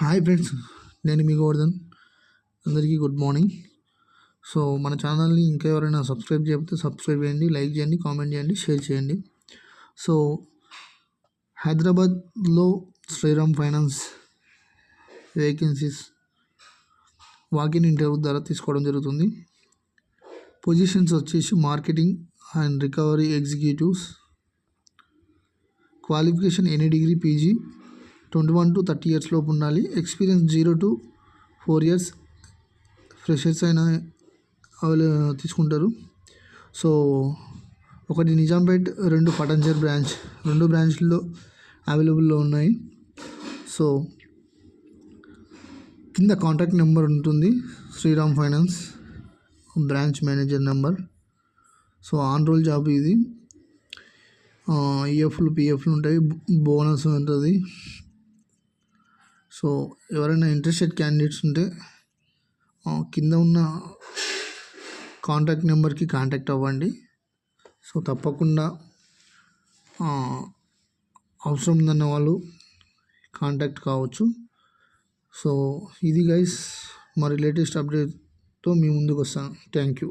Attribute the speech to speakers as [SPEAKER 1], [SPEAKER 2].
[SPEAKER 1] Hi friends నేను మీ గోవర్ధన్. అందరికీ good morning. So మన ఛానల్ని ఇంకా ఎవరైనా సబ్స్క్రైబ్ చేయకపోతే సబ్స్క్రైబ్ చేయండి లైక్ చేయండి కామెంట్ చేయండి షేర్ చేయండి. సో హైదరాబాద్లో Shriram Finance vacancies walk in interview ద్వారా తీసుకోవడం జరుగుతుంది. పొజిషన్స్ వచ్చేసి marketing and recovery executives. Qualification any degree PG? Twenty one to thirty years లోపు ఉండాలి. Experience zero to four years freshers అయినా అవైల తీసుకుంటారు. సో ఒకటి నిజాంపేట్ రెండు పటంజర్ బ్రాంచ్ రెండు బ్రాంచ్లో అవైలబుల్లో ఉన్నాయి. సో కింద కాంటాక్ట్ నెంబర్ ఉంటుంది. Shriram Finance branch manager number. So on roll job ఇది. ఈఎఫ్లు పిఎఫ్లు ఉంటాయి. బోనస్ ఉంటుంది. సో ఎవరైనా ఇంట్రెస్టెడ్ క్యాండిడేట్స్ ఉంటే కింద ఉన్న కాంటాక్ట్ నెంబర్కి కాంటాక్ట్ అవ్వండి. సో తప్పకుండా అవసరం ఉందన్న వాళ్ళు కాంటాక్ట్ కావచ్చు. సో ఇది గైస్ మరి లేటెస్ట్ అప్డేట్తో మీ ముందుకు వస్తాను. Thank you